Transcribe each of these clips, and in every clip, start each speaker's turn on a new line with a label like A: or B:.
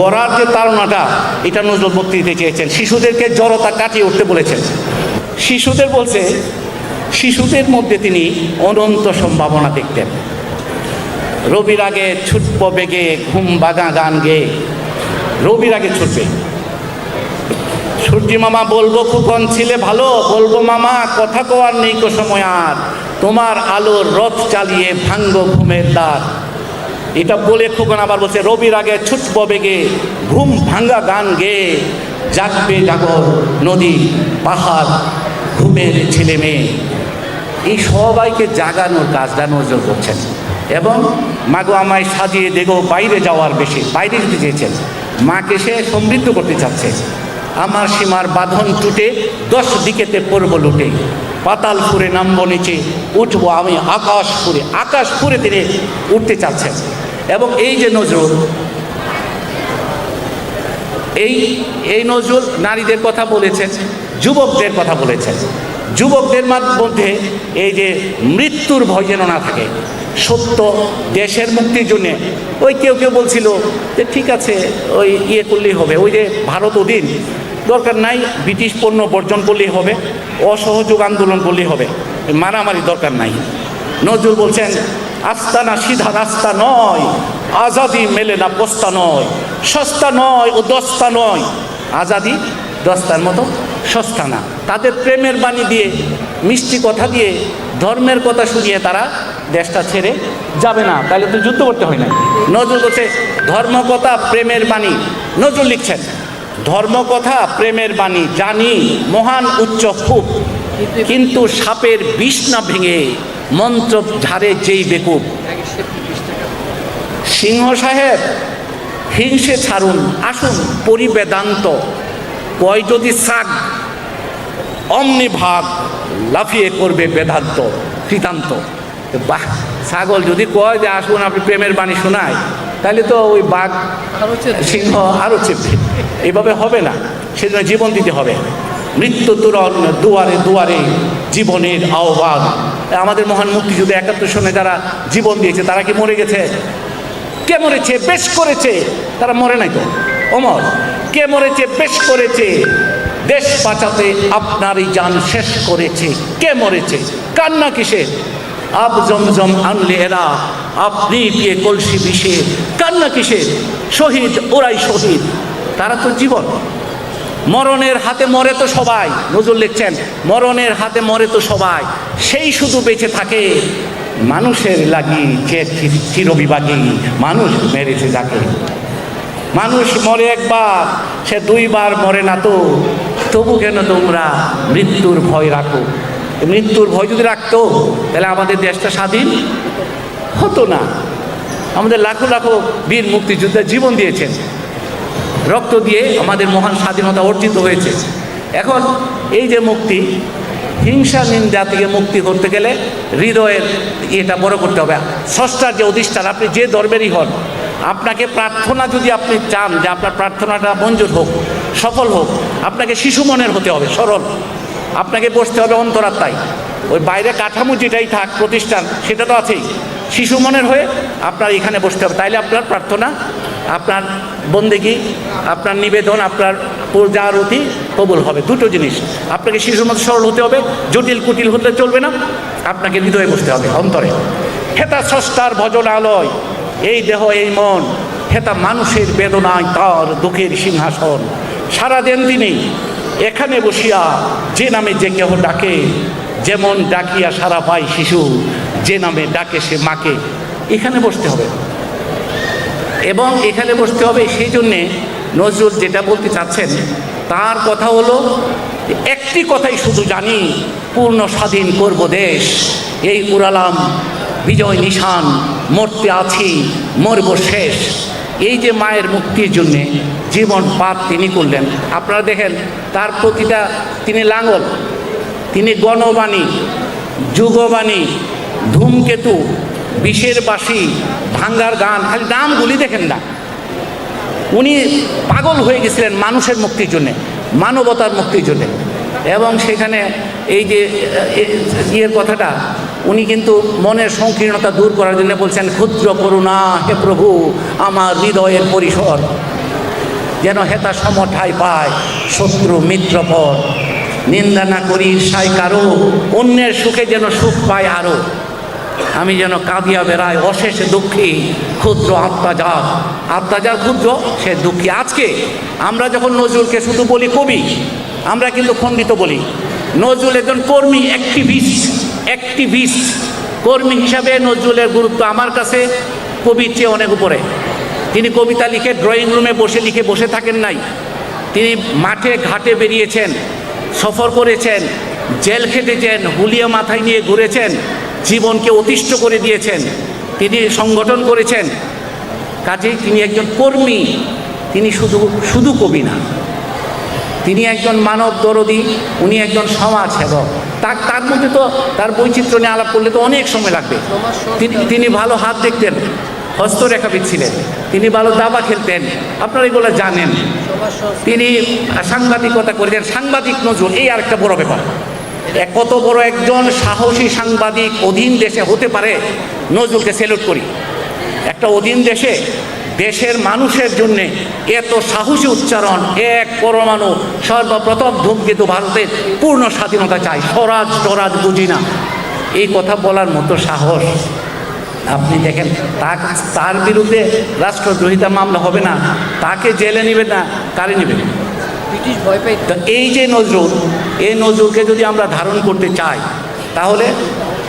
A: গড়ার যে তাড়নাটা, এটা নজরুল দিতে চেয়েছেন। শিশুদেরকে জড়তা কাটিয়ে উঠতে বলেছেন। শিশুদের বলছে, শিশুদের মধ্যে তিনি অনন্ত সম্ভাবনা দেখতেন। রবির আগে ছুটব বেগে, ঘুম বাগা গান গেয়ে রবির আগে ছুটবে। সূর্যি মামা, বলব খুকন ছিলে ভালো, বলব মামা, কথা কোয়ার নেই কো সময় আর। তোমার আলোর রথ চালিয়ে ভাঙ্গ ঘুমের দ্বার। এটা বলে খুকন আবার বলছে, রবির আগে ছুটব বেগে, ঘুম ভাঙ্গা গান গেয়ে জাগবে জাগর নদী, পাহাড়, ঘুমের ছেলে মেয়ে। এই সবাইকে জাগানোর কাজটা নজর করছেন। এবং মাগো আমায় সাজিয়ে দেগো বাইরে যাওয়ার বেশি, বাইরে যেতে চেয়েছেন। মাকে সে সমৃদ্ধ করতে চাচ্ছে। আমার সীমার বাঁধন টুটে, দশ দিকেতে পড়ব লুটে। পাতাল ফুরে নামবো নিচে, উঠবো আমি আকাশ ফুরে আকাশ ফুরে তিনি উঠতে চাচ্ছেন। এবং এই যে নজরুল, এই এই নজরুল নারীদের কথা বলেছেন, যুবকদের কথা বলেছেন। যুবকদের মধ্যে এই যে মৃত্যুর ভয় যেন না থাকে, সত্য দেশের মুক্তির জন্যে। ওই কেউ কেউ বলছিল যে, ঠিক আছে, ওই ইয়ে করলেই হবে। ওই যে ভারত অধীন দরকার নাই, ব্রিটিশ পণ্য বর্জন করলেই হবে, অসহযোগ আন্দোলন করলেই হবে মারামারি দরকার নাই। নজরুল বলছেন, আস্তানা সিধা রাস্তা নয়, আজাদি মেলে না বস্তা নয়, সস্তা নয় ও দস্তা নয়। আজাদি দস্তার মতো সস্তা না। তাদের প্রেমের বাণী দিয়ে, মিষ্টি কথা দিয়ে, ধর্মের কথা শুনিয়ে তারা দেশটা ছেড়ে যাবে না। তাহলে তো যুদ্ধ করতে হয় না নজরুল বলছে ধর্মকথা প্রেমের বাণী। নজরুল লিখছেন ধর্মকথা প্রেমের বাণী জানি মহান উচ্চ খুব। কিন্তু সাপের বিষ না ভেঙে মন্ত্র ঝাড়ে যেই বেকুব। সিংহ সাহেব, হিংসে ছাড়ুন, আসুন পরিবেদান্ত। কয় যদি শাক, অমনি ভাগ লাফিয়ে করবে বেদান্ত কৃতান্ত বাহ, ছাগল যদি কয় যে আসুন, আপনি প্রেমের বাণী শোনায়। তাহলে তো ওই বাঘ সিংহ আরও চেপবে এভাবে হবে না। সেজন্য জীবন দিতে হবে। মৃত্যু তুরন দুয়ারে দুয়ারে জীবনের আহ্বান। আমাদের মহান মুক্তিযুদ্ধ একাত্তর সনে যারা জীবন দিয়েছে, তারা কি মরে গেছে? কে মরেছে? বেশ করেছে। তারা মরে নাই তো? অমর কে মরেছে? বেশ করেছে। দেশ বাঁচাতে আপনারই যান শেষ করেছে। কে মরেছে? কান্না কিসের? আব জমজম আনলে এরা আপনি পিয়ে কলসি বিষে, কান্না কিসের শহীদ, ওরাই শহীদ। তারা তো জীবন। মরণের হাতে মরে তো সবাই নজর লিখছেন, মরণের হাতে মরে তো সবাই। সেই শুধু বেঁচে থাকে মানুষের লাগি যে চিরবিভাগী মানুষ মেরেছে যাকে। মানুষ মরে একবার, সে দুইবার মরে না তো। তবু কেন তোমরা মৃত্যুর ভয় রাখো? মৃত্যুর ভয় যদি রাখতো, তাহলে আমাদের দেশটা স্বাধীন হতো না। আমাদের লাখো লাখো বীর মুক্তিযোদ্ধা জীবন দিয়েছেন। রক্ত দিয়ে আমাদের মহান স্বাধীনতা অর্জিত হয়েছে। এখন এই যে মুক্তি, হিংসা নিন্দা থেকে মুক্তি করতে গেলে হৃদয়ের এটা বড় করতে হবে। ষষ্ঠার যে অধিষ্ঠান, আপনি যে ধর্মেরই হন, আপনাকে প্রার্থনা যদি আপনি চান যে আপনার প্রার্থনাটা মঞ্জুর হোক, সফল হোক, আপনাকে শিশু মনের হতে হবে সরল আপনাকে বসতে হবে অন্তরাত্মায়। ওই বাইরে কাঠামো যেটাই থাক, প্রতিষ্ঠান, সেটা তো আছেই। শিশু মনের হয়ে আপনার এখানে বসতে হবে। তাইলে আপনার প্রার্থনা, আপনার বন্দেগী, আপনার নিবেদন, আপনার পূজা আরতি কবুল হবে। দুটো জিনিস। আপনাকে শিশুর মতো সরল হতে হবে, জটিল কুটিল হতে চলবে না। আপনাকে হৃদয়ে বসতে হবে অন্তরে। হেতা স্রষ্টার ভজনালয়, এই দেহ, এই মন, হেতা মানুষের বেদনায় তার দুঃখের সিংহাসন। সারাদিন তিনি এখানে বসিয়া যে নামে যে কেহ ডাকে, যেমন ডাকিয়া সারা পায় শিশু, যে নামে ডাকে সে মাকে। এখানে বসতে হবে। এবং এখানে বসতে হবে সেই জন্যে নজরুল যেটা বলতে চাচ্ছেন, তার কথা হলো, একটি কথাই শুধু জানি, পূর্ণ স্বাধীন করব দেশ। এই উড়ালাম বিজয় নিশান, মরতে আছি, মরব শেষ। এই যে মায়ের মুক্তির জন্যে জীবন পাপ তিনি করলেন, আপনারা দেখেন, তার প্রতিটা, তিনি লাঙ্গল, তিনি গণবাণী, যুগবাণী, ধূমকেতু, বিষের বাসি ভাঙ্গার গান, খালি নামগুলি দেখেন না। উনি পাগল হয়ে গেছিলেন মানুষের মুক্তির জন্যে, মানবতার মুক্তির জন্যে। এবং সেখানে এই যে ইয়ের কথাটা উনি কিন্তু মনের সংকীর্ণতা দূর করার জন্য বলছেন, ক্ষুদ্র করুণা, হে প্রভু, আমার হৃদয়ের পরিসর। যেন হেতা সমঠাই পায় শত্রু মিত্রপর নিন্দা না করি ঈর্ষায় কারও, অন্যের সুখে যেন সুখ পায় আরও। আমি যেন কাঁদিয়া বেড়াই অশেষ দুঃখী, ক্ষুদ্র আত্মাজাত যা ক্ষুদ্র, সে দুঃখী। আজকে আমরা যখন নজরুলকে শুধু বলি কবি, আমরা কিন্তু খণ্ডিত বলি। নজরুল একজন কর্মী অ্যাক্টিভিস্ট অ্যাক্টিভিস্ট কর্মী হিসাবে নজরুলের গুরুত্ব আমার কাছে কবির চেয়ে অনেক উপরে। তিনি কবিতা লিখে ড্রয়িং রুমে বসে লিখে বসে থাকেন নাই। তিনি মাঠে ঘাটে বেরিয়েছেন, সফর করেছেন, জেল খেটেছেন, হুলিয়া মাথায় নিয়ে ঘুরেছেন, জীবনকে অতিষ্ঠ করে দিয়েছেন, তিনি সংগঠন করেছেন। কাজেই তিনি একজন কর্মী, তিনি শুধু শুধু কবি না। তিনি একজন মানব দরদি, উনি একজন সমাজ সেবক তার তার মধ্যে তো, তার বৈচিত্র্য নিয়ে আলাপ করলে তো অনেক সময় লাগবে। তিনি তিনি ভালো হাত দেখতেন, হস্তরেখাবিদ ছিলেন। তিনি ভালো দাবা খেলতেন, আপনারা এগুলো জানেন। তিনি সাংবাদিকতা করেছেন, সাংবাদিক নজরুল, এই আরেকটা বড় ব্যাপার। কত বড় একজন সাহসী সাংবাদিক অধীন দেশে হতে পারে? নজরুলকে সেলুট করি। একটা অধীন দেশে দেশের মানুষের জন্যে এত সাহসী উচ্চারণ এক পরমাণু সর্বপ্রথম ধূমকেতু ভারতের পূর্ণ স্বাধীনতা চাই। স্বরাজ স্বরাজ বুঝি না। এই কথা বলার মতো সাহস আপনি দেখেন তা তার বিরুদ্ধে রাষ্ট্রদ্রোহিতা মামলা হবে না তাকে জেলে নেবে না কারে নেবে?
B: ব্রিটিশ ভয় পাই
A: তো এই যে নজরুল এই নজরুলকে যদি আমরা ধারণ করতে চাই তাহলে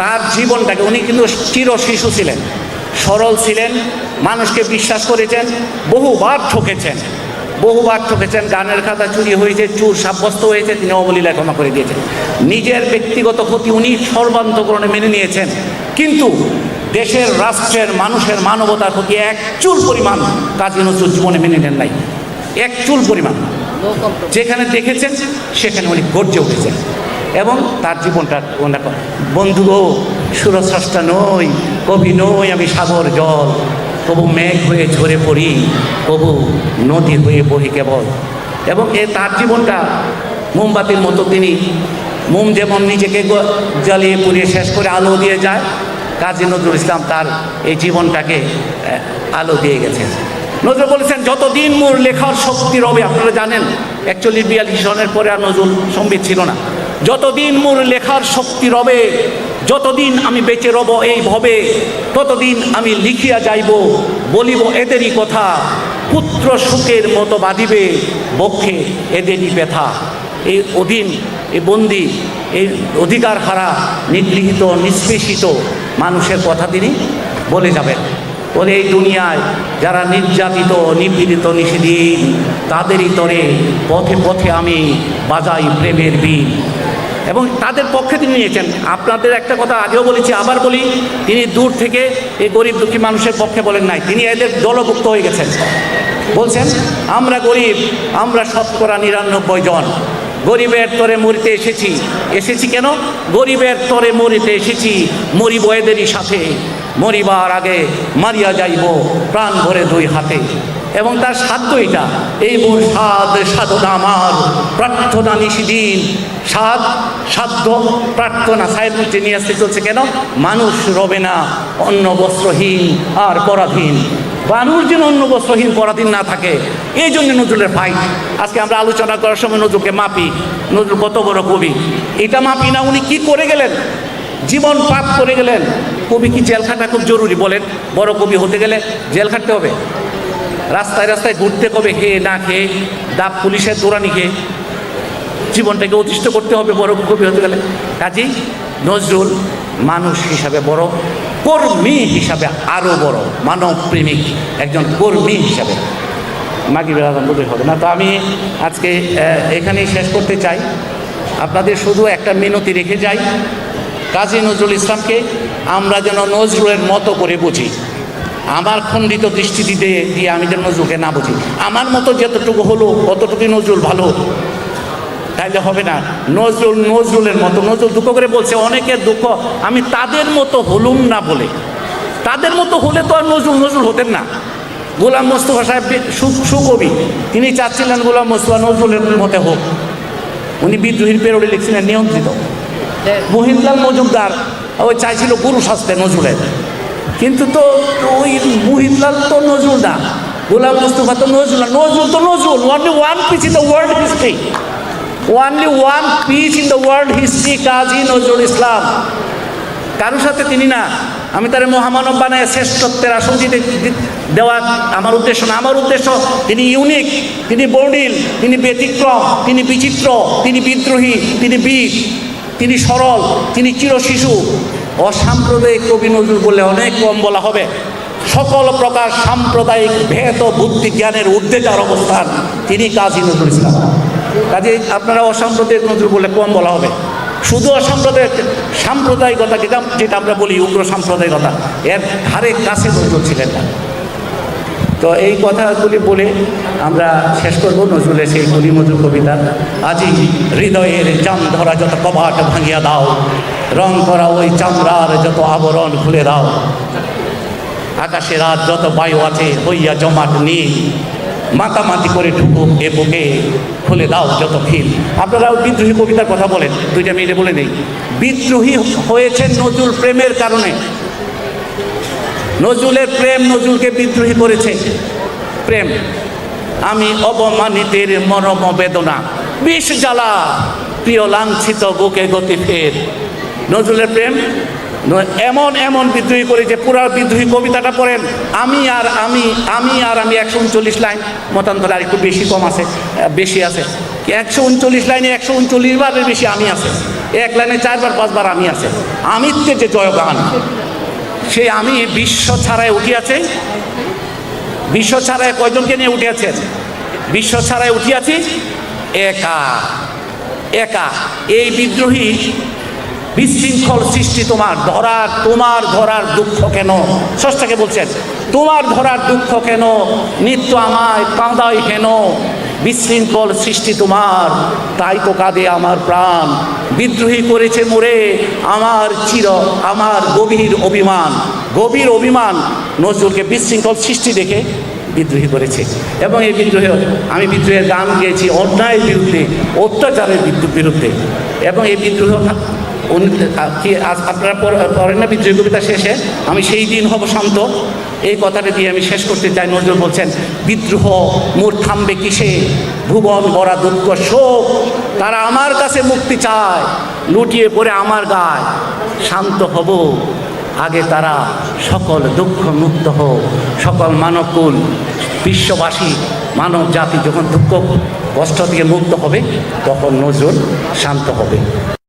A: তার জীবনটাকে উনি কিন্তু চির শিশু ছিলেন। সরল ছিলেন, মানুষকে বিশ্বাস করেছেন, বহুবার ঠকেছেন বহুবার ঠকেছেন, গানের খাতা চুরি হয়েছে, চুর সাব্যস্ত হয়েছে, তিনি অবলীলায় ক্ষমা করে দিয়েছেন। নিজের ব্যক্তিগত ক্ষতি উনি সর্বান্তকরণে মেনে নিয়েছেন। কিন্তু দেশের, রাষ্ট্রের, মানুষের মানবতার প্রতি এক চুল পরিমাণ কাজী নজরুল জীবনে মেনে নেন নাই। এক চুল পরিমাণ। যেখানে দেখেছেন, সেখানে উনি গর্জে উঠেছেন। এবং তার জীবনটা বন্ধু সুরস্রষ্টা নই, কবি নই আমি সাগর জল। কবু মেঘ হয়ে ঝরে পড়ি কবু নদী হয়ে বহি কেবল। এবং এ তার জীবনটা মোমবাতির মতো তিনি মোম যেমন নিজেকে জ্বালিয়ে পুড়িয়ে শেষ করে আলো দিয়ে যায়, কাজী নজরুল ইসলাম তার এই জীবনটাকে আলো দিয়ে গেছেন নজরুল বলেছেন, যতদিন মোর লেখার শক্তি রবে, আপনারা জানেন অ্যাকচুয়ালি বিয়াল্লিশ সনের পরে আর নজরুল সম্বিত ছিল না। যতদিন মোর লেখার শক্তি রবে, যতদিন আমি বেঁচে রব এই ভবে, ততদিন আমি লিখিয়া যাইব, বলিব এদেরই কথা, পুত্র সুখের মতো বাঁধিবে, বক্ষে এদেরই ব্যথা। এই অধীন, এই বন্দি, এই অধিকার হারা, নিগৃহীত, নিষ্পেষিত মানুষের কথা তিনি বলে যাবেন। বলে এই দুনিয়ায় যারা নির্যাতিত, নিপীড়িত নিষেদিন তাদেরই তরে পথে পথে আমি বাজাই প্রেমের বীর। এবং তাদের পক্ষে তিনি নিয়েছেন। আপনাদের একটা কথা আগেও বলেছি, আবার বলি, তিনি দূর থেকে এই গরিব দুঃখী মানুষের পক্ষে বলেন নাই। তিনি এদের দলভুক্ত হয়ে গেছেন। বলছেন, আমরা গরিব, আমরা শতকরা নিরানব্বই জন। গরিবের তরে মরিতে এসেছি। এসেছি কেন? গরিবের তরে মরিতে এসেছি, মরিব এদেরই সাথে। মরিবার আগে মারিয়া যাইব, প্রাণ ভরে দুই হাতে। এবং তার সাধ্য এটা। এই মোর সাদ সাধনা আমার, প্রার্থনা নিশিদিন। সাদ সাধ্য, প্রার্থনা আসতে চলছে কেন? মানুষ রবে না, অন্য বস্ত্রহীন আর পরাধীন। মানুষ যেন অন্য বস্ত্রহীন, পরাধীন না থাকে এই জন্য নজরুলের ফাইট আজকে আমরা আলোচনা করার সময় নজরুলকে মাপি। নজরুল কত বড় কবি। এটা মাপি না, উনি কি করে গেলেন? জীবন পাপ করে গেলেন। কবি কি জেল খাটা খুব জরুরি বলেন? বড় কবি হতে গেলে জেল খাটতে হবে। রাস্তায় রাস্তায় ঘুরতে কবে খেয়ে না খেয়ে দাপ পুলিশের দৌড়ানি খেয়ে জীবনটাকে অতিষ্ঠ করতে হবে বড় কবি হতে গেলে। কাজেই নজরুল মানুষ হিসাবে বড়, কর্মী হিসাবে আরও বড়, মানব প্রেমিক একজন কর্মী হিসাবে। মাগি বেড়াদান বলে হবে। না, তো আমি আজকে এখানেই শেষ করতে চাই। আপনাদের শুধু একটা মিনতি রেখে যাই। কাজী নজরুল ইসলামকে আমরা যেন নজরুলের মতো করে বুঝি। আমার খণ্ডিত দৃষ্টি দিতে দিয়ে আমি যেন নজরুলকে না বুঝি। আমার মতো যতটুকু হলো অতটুকুই নজরুল ভালো। তাইলে হবে না। নজরুল নজরুলের মতো। নজরুল দুঃখ করে বলছে অনেকের দুঃখ আমি তাদের মতো হলুম না বলে। তাদের মতো হলে তো আর নজরুল নজরুল হতেন না। গোলাম মোস্তফা সাহেব সুকবি। তিনি চাচ্ছিলেন গোলাম মোস্তফা নজরুলের মতে হোক। উনি বিদ্রোহীর পেরোডে লিখছিলেন নিয়ন্ত্রিত। মহিন্দলাল মজুমদার ওই চাইছিল গুরু শাস্তে নজরুলের। কিন্তু তো ওই মহিন্দলাল তো নজরুল না। গোলাম মুস্তফা তো নজরুল না। নজরুল তো Nazrul. Only one piece in the world history only one piece in the world history Kazi Nazrul Islam. কারোর সাথে তিনি না। আমি তার মহামানব বানায় শ্রেষ্ঠত্বের আসন দেওয়া আমার উদ্দেশ্য না। আমার উদ্দেশ্য, তিনি ইউনিক তিনি বর্ণিল, তিনি ব্যতিক্রম, তিনি বিচিত্র, তিনি বিদ্রোহী, তিনি বীর, তিনি সরল, তিনি চিরশিশু। অসাম্প্রদায়িক কবি নজরুল বললে অনেক কম বলা হবে। সকল প্রকার সাম্প্রদায়িক ভেদ ও বুদ্ধি জ্ঞানের ঊর্ধ্বে যার অবস্থান তিনি কাজী নজরুল ইসলাম। কাজে আপনারা অসাম্প্রদায়িক নজরুল বললে কম বলা হবে। শুধু অসাম্প্রদায়িক সাম্প্রদায়িকতা যেটা যেটা আমরা বলি উগ্র সাম্প্রদায়িকতা, এর ধারে কাছে নজরুল ছিলেন না। তো এই কথাগুলি বলে আমরা শেষ করব নজরুলের সেই কলি মধুর কবিতা। আজি হৃদয়ের জাম ধরা যত কবাট ভাঙিয়া দাও, রং করা ওই চামড়ার যত আবরণ খুলে দাও। আকাশে রাত যত বায়ু আছে, হইয়া জমাট নীল। মাতামাতি করে ঢুকুক এ বুকে, খুলে দাও যত খিল আপনারা বিদ্রোহী কবিতার কথা বলেন, দুইটা মিনিটে বলে নেই। বিদ্রোহী হয়েছেন নজরুল প্রেমের কারণে। নজরুলের প্রেম নজরুলকে বিদ্রোহী করেছে। প্রেম। আমি অবমানিতের মরম বেদনা। বিষ জ্বালা, প্রিয় লাঞ্ছিত বুকে গতি ফের। নজরুলের প্রেম। এমন এমন বিদ্রোহী করে যে পুরা বিদ্রোহী কবিতাটা পড়েন, আমি আর আমি আমি আর আমি একশো উনচল্লিশ লাইন। মতান্তরে আর একটু বেশি কম আছে বেশি আছে। একশো উনচল্লিশ লাইনে একশো উনচল্লিশ বারের বেশি আমি আছে। এক লাইনে চারবার, পাঁচবার আমি আছে। আমিত্বের যে জয়গান। সে আমি বিশ্ব ছাড়াই উঠিয়াছে। বিশ্ব ছাড়ায় কয়জনকে নিয়ে উঠিয়াছেন? বিশ্ব ছাড়াই উঠিয়াছি? একা। একা। এই বিদ্রোহী বিশৃঙ্খল সৃষ্টি তোমার, ধরার তোমার ধরার দুঃখ কেন? ষষ্ঠাকে বলছেন, তোমার ধরার দুঃখ কেন? নিত্য আমায় কাঁদাই কেন বিশৃঙ্খল সৃষ্টি তোমার, তাই তো কাঁদে আমার প্রাণ। বিদ্রোহী করেছে মোরে আমার চির, আমার গভীর অভিমান। গভীর অভিমান নজরুলকে বিশৃঙ্খল সৃষ্টি দেখে বিদ্রোহী করেছে। এবং এই বিদ্রোহে আমি বিদ্রোহের গান গেয়েছি অন্যায়ের বিরুদ্ধে, অত্যাচারের বিদ্যুৎ বিরুদ্ধে। এবং এই বিদ্রোহ কি আপনারা পড়েন না বিদ্রোহী কবিতা শেষে, আমি সেই দিন হব শান্ত। এই কথাটা দিয়ে আমি শেষ করতে চাই। নজরুল বলছেন, বিদ্রোহ, মোর থামবে কিসে? ভুবন বড়া দুঃখ শোক, তারা আমার কাছে মুক্তি চায়। লুটিয়ে পড়ে আমার গায়। শান্ত হব। আগে তারা সকল দুঃখ মুক্ত হোক। সকল মানবকুল, বিশ্ববাসী, মানব জাতি যখন দুঃখ কষ্ট থেকে মুক্ত হবে, তখন নজরুল শান্ত হবে।